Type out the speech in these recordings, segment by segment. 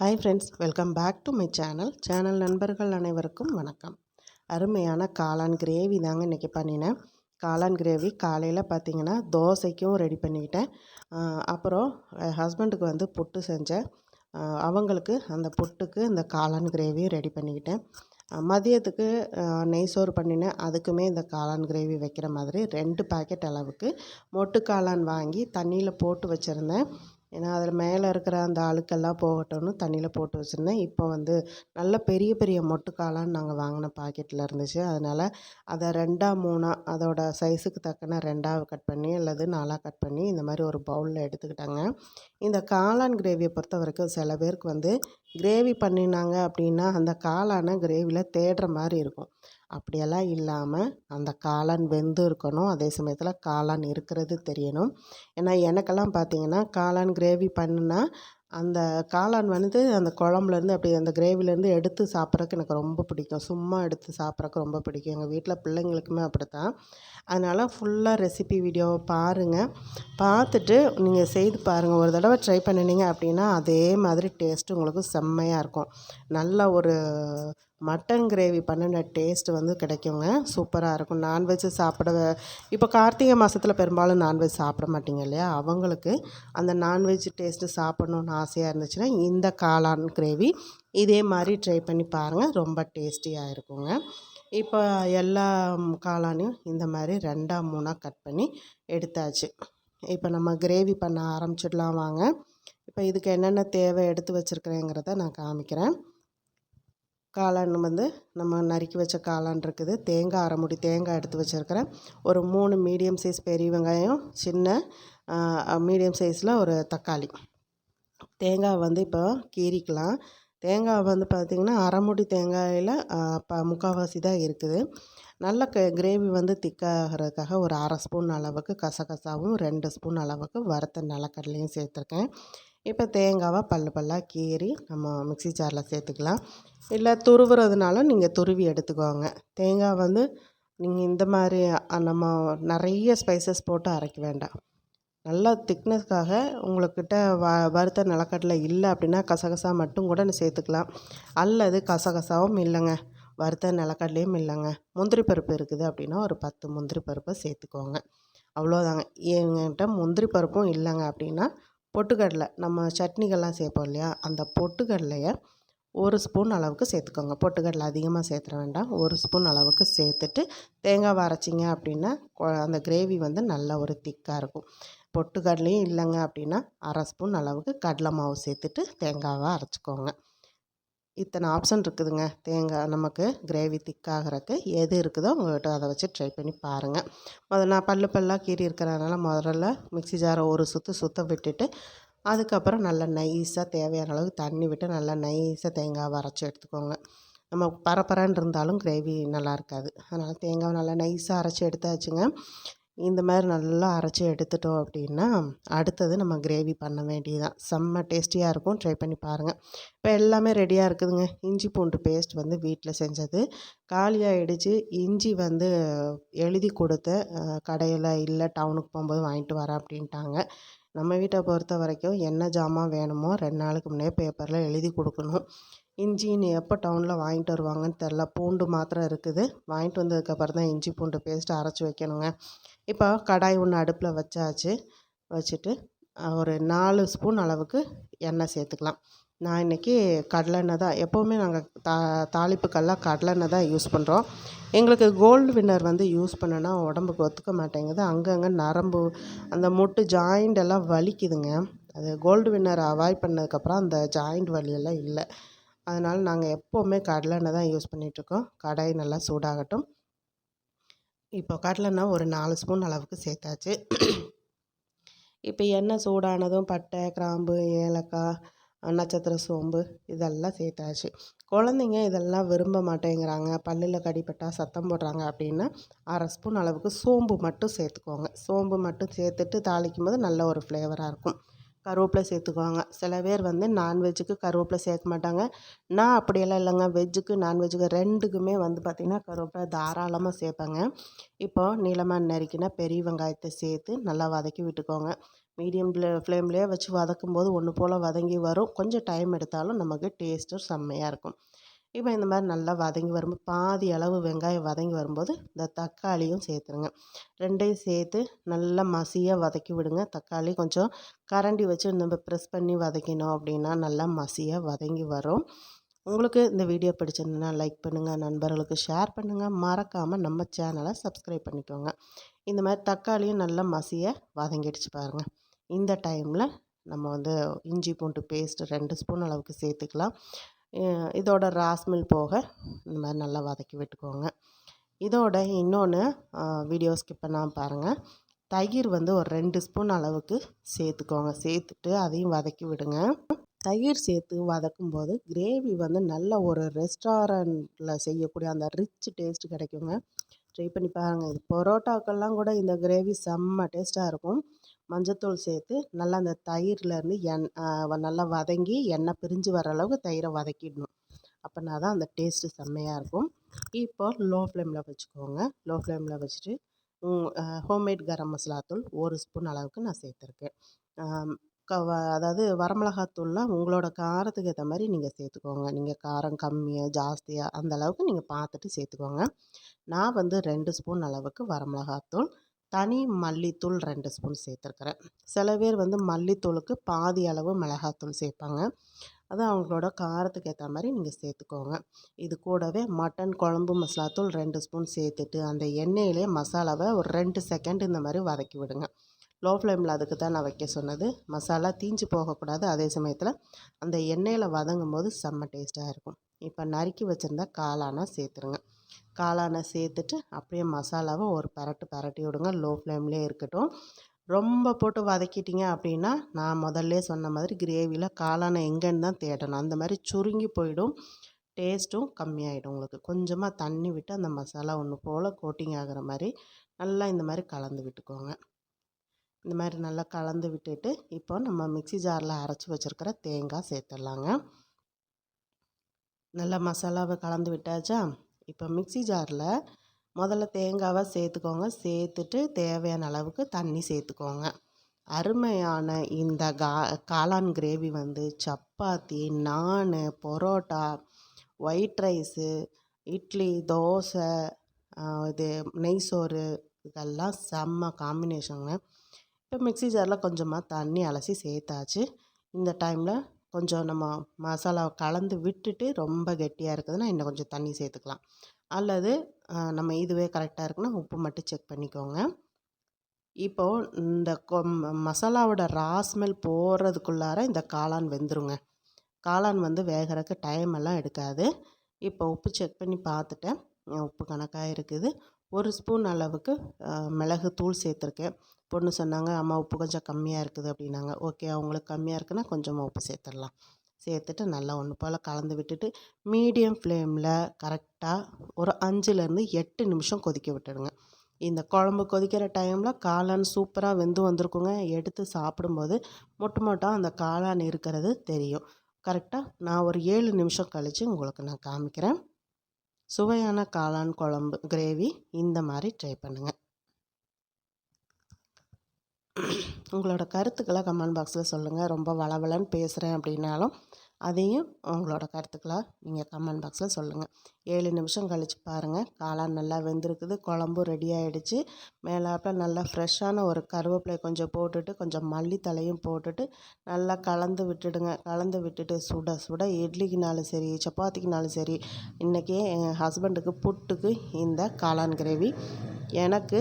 Hi friends welcome back to my channel channel நண்பர்கள் அனைவருக்கும் வணக்கம். அருமையான காளான் கிரேவி தாங்க இன்றைக்கி பண்ணினேன். காளான் கிரேவி காலையில் பார்த்தீங்கன்னா தோசைக்கும் ரெடி பண்ணிக்கிட்டேன் அப்புறம் என் ஹஸ்பண்டுக்கு வந்து புட்டு செஞ்சேன். அவங்களுக்கு அந்த புட்டுக்கு இந்த காளான் கிரேவியும் ரெடி பண்ணிக்கிட்டேன். மதியத்துக்கு நெய் சோறு பண்ணினேன். அதுக்குமே இந்த காளான் கிரேவி வைக்கிற மாதிரி ரெண்டு பேக்கெட் அளவுக்கு மொட்டு காளான் வாங்கி தண்ணியில் போட்டு வச்சுருந்தேன். ஏன்னா அதில் மேலே இருக்கிற அந்த அழுக்கெல்லாம் போகட்டும்னு தண்ணியில் போட்டு வச்சுருந்தேன். இப்போ வந்து நல்ல பெரிய பெரிய மொட்டு காளான் நாங்கள் வாங்கின பாக்கெட்டில் இருந்துச்சு. அதனால் அதை ரெண்டாக மூணாக அதோட சைஸுக்கு தக்கன ரெண்டாக கட் பண்ணி அல்லது நாலாக கட் பண்ணி இந்த மாதிரி ஒரு பவுலில் எடுத்துக்கிட்டாங்க. இந்த காளான் கிரேவியை பொறுத்த வரைக்கும் சில பேருக்கு வந்து கிரேவி பண்ணினாங்க அப்படின்னா அந்த காளானை கிரேவியில் தேடுற மாதிரி இருக்கும். அப்படியெல்லாம் இல்லாமல் அந்த காளான் வெந்து இருக்கணும். அதே சமயத்தில் காளான் இருக்கிறது தெரியணும். ஏன்னா எனக்கெல்லாம் பார்த்தீங்கன்னா காளான் கிரேவி பண்ணுனா அந்த காளான் வந்து அந்த குழம்புலேருந்து அப்படி அந்த கிரேவிலேருந்து எடுத்து சாப்பிட்றதுக்கு எனக்கு ரொம்ப பிடிக்கும். சும்மா எடுத்து சாப்பிட்றக்கு ரொம்ப பிடிக்கும். எங்கள் வீட்டில் பிள்ளைங்களுக்குமே அப்படித்தான். அதனால் ஃபுல்லாக ரெசிபி வீடியோவை பாருங்கள் பார்த்துட்டு நீங்கள் செய்து பாருங்கள் ஒரு தடவை ட்ரை பண்ணினீங்க அப்படின்னா அதே மாதிரி டேஸ்ட்டு உங்களுக்கு செம்மையாக இருக்கும். நல்ல ஒரு மட்டன் கிரேவி பண்ணின டேஸ்ட் வந்து கிடைக்குங்க. சூப்பராக இருக்கும். நான்வெஜ்ஜு சாப்பிட இப்போ கார்த்திகை மாதத்தில் பெரும்பாலும் நான்வெஜ் சாப்பிட மாட்டீங்க இல்லையா? அவங்களுக்கு அந்த நான்வெஜ் டேஸ்ட்டு சாப்பிட்ணுன்னு ஆசையாக இருந்துச்சுன்னா இந்த காளான் கிரேவி இதே மாதிரி ட்ரை பண்ணி பாருங்கள் ரொம்ப டேஸ்டியாக இருக்குங்க. இப்போ எல்லா காளானையும் இந்த மாதிரி ரெண்டாக மூணாக கட் பண்ணி எடுத்தாச்சு. இப்போ நம்ம கிரேவி பண்ண ஆரம்பிச்சிடலாம் வாங்க. இப்போ இதுக்கு என்னென்ன தேவை எடுத்து வச்சுருக்கிறேங்கிறத நான் காமிக்கிறேன். காளான் வந்து நம்ம நறுக்கி வச்ச காளான் இருக்குது. தேங்காய் அரை முடி தேங்காய் எடுத்து வச்சுருக்கிறேன். ஒரு மூணு மீடியம் சைஸ் பெரிய வெங்காயம் சின்ன மீடியம் சைஸில் ஒரு தக்காளி. தேங்காய் வந்து இப்போ கீறிக்கலாம். தேங்காய் வந்து பார்த்திங்கன்னா அரைமுடி தேங்காயில் ப முக்கால்வாசி தான் இருக்குது. நல்ல க கிரேவி வந்து திக்காகிறதுக்காக ஒரு அரை ஸ்பூன் அளவுக்கு கசகசாவும் ரெண்டு ஸ்பூன் அளவுக்கு வறுத்த நிலக்கடலையும் சேர்த்துருக்கேன். இப்போ தேங்காவை பல்லு பல்லாக கீறி நம்ம மிக்ஸி ஜாரில் சேர்த்துக்கலாம். இல்லை துருவுறதுனாலும் நீங்கள் துருவி எடுத்துக்கோங்க. தேங்காய் வந்து நீங்கள் இந்த மாதிரி நம்ம நிறைய ஸ்பைசஸ் போட்டு அரைக்க வேண்டாம். நல்லா திக்னஸ்க்காக உங்களுக்கிட்ட வ வறுத்த நிலக்கடலை இல்லை அப்படின்னா கசகசா மட்டும் கூட சேர்த்துக்கலாம். அல்லது கசகசாவும் இல்லைங்க. வறுத்த நிலக்கடலையும் இல்லைங்க. முந்திரி பருப்பு இருக்குது அப்படின்னா ஒரு பத்து முந்திரி பருப்பை சேர்த்துக்கோங்க. அவ்வளோதாங்க. எங்கிட்ட முந்திரி பருப்பும் இல்லைங்க அப்படின்னா பொட்டுக்கடலை நம்ம சட்னிகள்லாம் சேர்ப்போம் இல்லையா? அந்த பொட்டுக்கடலையை ஒரு ஸ்பூன் அளவுக்கு சேர்த்துக்கோங்க. பொட்டுக்கடலை அதிகமாக சேர்த்துற வேண்டாம். ஒரு ஸ்பூன் அளவுக்கு சேர்த்துட்டு தேங்காவை அரைச்சிங்க அப்படின்னா கொ- அந்த கிரேவி வந்து நல்ல ஒரு திக்காக இருக்கும். பொட்டுக்கடலையும் இல்லைங்க அப்படின்னா அரை ஸ்பூன் அளவுக்கு கடலை மாவு சேர்த்துட்டு தேங்காவை அரைச்சிக்கோங்க. இத்தனை ஆப்ஷன் இருக்குதுங்க. தேங்காய் நமக்கு கிரேவி திக்காகிறதுக்கு எது இருக்குதோ உங்கள்கிட்ட அதை வச்சு ட்ரை பண்ணி பாருங்கள் முதல்ல நான் பல்லு பல்லாக கீறி இருக்கிறதுனால முதல்ல மிக்ஸி ஜாரை ஒரு சுற்று சுத்த விட்டுட்டு அதுக்கப்புறம் நல்லா நைஸாக தேவையான அளவுக்கு தண்ணி விட்டு நல்லா நைஸாக தேங்காவை அரைச்சி எடுத்துக்கோங்க. நம்ம பரப்பரன்னு இருந்தாலும் கிரேவி நல்லா இருக்காது. அதனால் தேங்காவை நல்லா நைஸாக அரைச்சி எடுத்தாச்சுங்க. இந்த மாதிரி நல்லா அரைச்சி எடுத்துட்டோம் அப்படின்னா அடுத்தது நம்ம கிரேவி பண்ண வேண்டியதுதான். செம்ம டேஸ்டியாக இருக்கும். ட்ரை பண்ணி பாருங்கள் இப்போ எல்லாமே ரெடியாக இருக்குதுங்க. இஞ்சி பூண்டு பேஸ்ட் வந்து வீட்டில் செஞ்சது. காலியாகிடுச்சு இஞ்சி வந்து எழுதி கொடுத்த கடையில் இல்லை டவுனுக்கு போகும்போது வாங்கிட்டு வரேன் அப்படின்ட்டாங்க. நம்ம வீட்டை பொறுத்த வரைக்கும் என்ன ஜாமான் வேணுமோ ரெண்டு நாளுக்கு முன்னே பேப்பரில் எழுதி கொடுக்கணும். இஞ்சி நீ எப்போ டவுனில் வாங்கிட்டு வருவாங்கன்னு தெரில பூண்டு மாத்திரம் இருக்குது. வாங்கிட்டு வந்ததுக்கப்புறம் தான் இஞ்சி பூண்டு பேஸ்ட் அரைச்சி வைக்கணுங்க. இப்போ கடாய் ஒன்று அடுப்பில் வச்சாச்சு. வச்சுட்டு ஒரு நாலு ஸ்பூன் அளவுக்கு எண்ணெய் சேர்த்துக்கலாம். நான் இன்றைக்கி கடலெண்ணெய் தான் எப்போவுமே நாங்கள் தா தாளிப்புக்கெல்லாம் கடலெண்ணெய் தான் யூஸ் பண்ணுறோம் எங்களுக்கு கோல்டு வின்னர் வந்து யூஸ் பண்ணனா உடம்புக்கு ஒத்துக்க மாட்டேங்குது. அங்கங்கே நரம்பு அந்த முட்டு ஜாயிண்ட் எல்லாம் வலிக்குதுங்க. அது கோல்டு வின்னர் அவாய்ட் பண்ணதுக்கப்புறம் அந்த ஜாயிண்ட் வலியெல்லாம் இல்லை. அதனால் நாங்கள் எப்போவுமே கடலெண்ணெய் தான் யூஸ் பண்ணிகிட்ருக்கோம் கடாய் நல்லா சூடாகட்டும். இப்போ கடலெண்ணெய் ஒரு நாலு ஸ்பூன் அளவுக்கு சேர்த்தாச்சு. இப்போ எண்ணெய் சூடானதும் பட்டை கிராம்பு ஏலக்காய் நட்சத்திர சோம்பு இதெல்லாம் சேர்த்தாச்சு. குழந்தைங்க இதெல்லாம் விரும்ப மாட்டேங்கிறாங்க. பல்லில் கடிப்பட்டால் சத்தம் போடுறாங்க அப்படின்னா அரை ஸ்பூன் அளவுக்கு சோம்பு மட்டும் சேர்த்துக்கோங்க. சோம்பு மட்டும் சேர்த்துட்டு தாளிக்கும் போது நல்ல ஒரு ஃப்ளேவராக இருக்கும். கருவேப்பிலை சேர்த்துக்குவாங்க. சில பேர் வந்து நான்வெஜ்ஜுக்கு கருவேப்பிலை சேர்க்க மாட்டாங்க. நான் அப்படியெல்லாம் இல்லைங்க. வெஜ்ஜுக்கு நான்வெஜ்ஜுக்கு ரெண்டுக்குமே வந்து பார்த்திங்கன்னா கருவேப்பிலை தாராளமாக சேர்ப்பேங்க. இப்போ நீளமாக நறுக்கினா பெரிய வெங்காயத்தை சேர்த்து நல்லா வதக்கி விட்டுக்கோங்க. மீடியம் ஃப்ளேம்லேயே வச்சு வதக்கும்போது ஒன்று போல் வதங்கி வரும். கொஞ்சம் டைம் எடுத்தாலும் நமக்கு டேஸ்ட்டும் செம்மையாக இருக்கும். இப்போ இந்த மாதிரி நல்லா வதங்கி வரும்போது பாதி அளவு வெங்காயம் வதங்கி வரும்போது இந்த தக்காளியும் சேர்த்துருங்க. ரெண்டையும் சேர்த்து நல்லா மசியாக வதக்கி விடுங்க. தக்காளி கொஞ்சம் கரண்டி வச்சு நம்ம ப்ரெஸ் பண்ணி வதக்கினோம் அப்படின்னா நல்லா மசியாக வதங்கி வரும். உங்களுக்கு இந்த வீடியோ பிடிச்சிருந்ததுன்னா லைக் பண்ணுங்கள் நண்பர்களுக்கு ஷேர் பண்ணுங்கள் மறக்காமல் நம்ம சேனலை சப்ஸ்கிரைப் பண்ணிக்கோங்க. இந்த மாதிரி தக்காளியும் நல்லா மசிய வதங்கிடுச்சு பாருங்கள் இந்த டைமில் நம்ம வந்து இஞ்சி பூண்டு பேஸ்ட் ரெண்டு ஸ்பூன் அளவுக்கு சேர்த்துக்கலாம். இதோட ராஸ்மில் போக இந்த மாதிரி நல்லா வதக்கி விட்டுக்கோங்க. இதோட இன்னொன்று வீடியோ ஸ்கிப் பண்ணாமல் பாருங்கள் தயிர் வந்து ஒரு ரெண்டு ஸ்பூன் அளவுக்கு சேர்த்துக்கோங்க. சேர்த்துட்டு அதையும் வதக்கி விடுங்க. தயிர் சேர்த்து வதக்கும் போது கிரேவி வந்து நல்ல ஒரு ரெஸ்டாரண்ட்டில் செய்யக்கூடிய அந்த ரிச் டேஸ்ட் கிடைக்குங்க. ட்ரை பண்ணி பாருங்கள் இது பரோட்டாக்கெல்லாம் கூட இந்த கிரேவி செம்ம டேஸ்ட்டாக இருக்கும். மஞ்சத்தூள் சேர்த்து நல்லா அந்த தயிர்லேருந்து எண் நல்லா வதங்கி எண்ணெய் பிரிஞ்சு வர அளவுக்கு தயிரை வதக்கிடணும். அப்படின்னா தான் அந்த டேஸ்ட்டு செம்மையாக இருக்கும். இப்போ லோ ஃப்ளேமில் வச்சுக்கோங்க. லோ ஃப்ளேமில் வச்சுட்டு ஹோம்மேட் கரம் மசாலா தூள் ஒரு ஸ்பூன் அளவுக்கு நான் சேர்த்துருக்கேன். க அதாவது வரமிளகாத்தூள்லாம் உங்களோட காரத்துக்கு ஏற்ற மாதிரி நீங்கள் சேர்த்துக்கோங்க. நீங்கள் காரம் கம்மியாக ஜாஸ்தியாக அந்த அளவுக்கு நீங்கள் பார்த்துட்டு சேர்த்துக்கோங்க. நான் வந்து ரெண்டு ஸ்பூன் அளவுக்கு வரமிளகாத்தூள் தனி மல்லித்தூள் ரெண்டு ஸ்பூன் சேர்த்துருக்குறேன். சில பேர் வந்து மல்லித்தூளுக்கு பாதி அளவு மிளகாத்தூள் சேர்ப்பாங்க. அது அவங்களோட காரத்துக்கு ஏற்ற மாதிரி நீங்கள் சேர்த்துக்கோங்க. இது கூடவே மட்டன் குழம்பு மசாலாத்தூள் ரெண்டு ஸ்பூன் சேர்த்துட்டு அந்த எண்ணெயிலே மசாலாவை ஒரு ரெண்டு செகண்ட் இந்த மாதிரி வதக்கி விடுங்க. லோ ஃப்ளேமில் அதுக்கு தான் நான் வைக்க சொன்னது. மசாலா தீஞ்சு போகக்கூடாது. அதே சமயத்தில் அந்த எண்ணெயில் வதங்கும் போது செம்ம டேஸ்ட்டாக இருக்கும். இப்போ நறுக்கி வச்சுருந்தா காளானா சேர்த்துருங்க. காளானை சேர்த்துட்டு அப்படியே மசாலாவை ஒரு பரட்டு பரட்டி விடுங்க. லோ ஃப்ளேம்லேயே இருக்கட்டும். ரொம்ப போட்டு வதக்கிட்டிங்க அப்படின்னா நான் முதல்ல சொன்ன மாதிரி கிரேவியில் காளானை எங்கேன்னு தான் தேடணும். அந்த மாதிரி சுருங்கி போயிடும். டேஸ்ட்டும் கம்மியாயிடும் உங்களுக்கு. கொஞ்சமாக தண்ணி விட்டு அந்த மசாலா ஒன்று போல் கோட்டிங் ஆகிற மாதிரி நல்லா இந்த மாதிரி கலந்து விட்டுக்கோங்க. இந்த மாதிரி நல்லா கலந்து விட்டுட்டு இப்போ நம்ம மிக்சி ஜாரில் அரைச்சி வச்சுருக்கிற தேங்காய் சேர்த்துடலாங்க. நல்லா மசாலாவை கலந்து விட்டாச்சா இப்போ மிக்சி ஜாரில் முதல்ல தேங்காவை சேர்த்துக்கோங்க. சேர்த்துட்டு தேவையான அளவுக்கு தண்ணி சேர்த்துக்கோங்க. அருமையான இந்த கா காளான் கிரேவி வந்து சப்பாத்தி நான் பரோட்டா ஒயிட் ரைஸு இட்லி தோசை இது நெய் சோறு இதெல்லாம் செம்ம காம்பினேஷனுங்க. இப்போ மிக்சி ஜாரில் கொஞ்சமாக தண்ணி அலசி சேர்த்தாச்சு. இந்த டைமில் கொஞ்சம் நம்ம மசாலாவை கலந்து விட்டுட்டு ரொம்ப கெட்டியாக இருக்குதுன்னா இன்னும் கொஞ்சம் தண்ணி சேர்த்துக்கலாம். அல்லது நம்ம இதுவே கரெக்டாக இருக்குன்னா உப்பு மட்டும் செக் பண்ணிக்கோங்க. இப்போது இந்த மசாலாவோட மசாலாவோட ராஸ்மெல் போகிறதுக்குள்ளார இந்த காளான் வெந்துருங்க. காளான் வந்து வேகிறதுக்கு டைம் எல்லாம் எடுக்காது. இப்போ உப்பு செக் பண்ணி பார்த்துட்டேன். உப்பு கணக்காக இருக்குது. ஒரு ஸ்பூன் அளவுக்கு மிளகு தூள் சேர்த்துருக்கேன். பொண்ணு சொன்னாங்க அம்மா உப்பு கொஞ்சம் கம்மியாக இருக்குது அப்படின்னாங்க. ஓகே அவங்களுக்கு கம்மியாக இருக்குன்னா கொஞ்சமாக உப்பு சேர்த்துடலாம். சேர்த்துட்டு நல்லா ஒன்று போல் கலந்து விட்டுட்டு மீடியம் ஃப்ளேமில் கரெக்டாக ஒரு அஞ்சுலேருந்து எட்டு நிமிஷம் கொதிக்க விட்டுடுங்க. இந்த குழம்பு கொதிக்கிற டைமில் காளான் சூப்பராக வெந்து வந்திருக்குங்க. எடுத்து சாப்பிடும்போது மொட்டு மொட்டாக அந்த காளான் இருக்கிறது தெரியும். கரெக்டாக நான் ஒரு ஏழு நிமிஷம் கழித்து உங்களுக்கு நான் காமிக்கிறேன். சுவையான காளான் குழம்பு கிரேவி இந்த மாதிரி ட்ரை பண்ணுங்கள் உங்களோட கருத்துக்களை கமெண்ட் பாக்ஸில் சொல்லுங்கள் ரொம்ப வளவலன்னு பேசுகிறேன் அப்படின்னாலும் அதையும் உங்களோட கருத்துக்களாக நீங்கள் கமெண்ட் பாக்ஸில் சொல்லுங்கள் ஏழு நிமிஷம் கழித்து பாருங்கள் காளான் நல்லா வெந்திருக்குது. குழம்பும் ரெடி ஆகிடுச்சு மேலாப்பில் நல்லா ஃப்ரெஷ்ஷான ஒரு கருவேப்பிலை கொஞ்சம் போட்டுட்டு கொஞ்சம் மல்லித்தலையும் போட்டுட்டு நல்லா கலந்து விட்டுடுங்க. கலந்து விட்டுட்டு சுட சுட இட்லிக்குனாலும் சரி சப்பாத்திக்குனாலும் சரி இன்றைக்கி எங்கள் ஹஸ்பண்டுக்கு புட்டுக்கு இந்த காளான் கிரேவி எனக்கு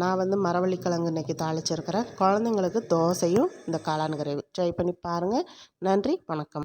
நான் வந்து மரவள்ளிக்கிழங்கு இன்றைக்கி தாளிச்சிருக்கிறேன். குழந்தைங்களுக்கு தோசையும் இந்த காளான் கிரேவி ட்ரை பண்ணி பாருங்கள் நன்றி. வணக்கம்.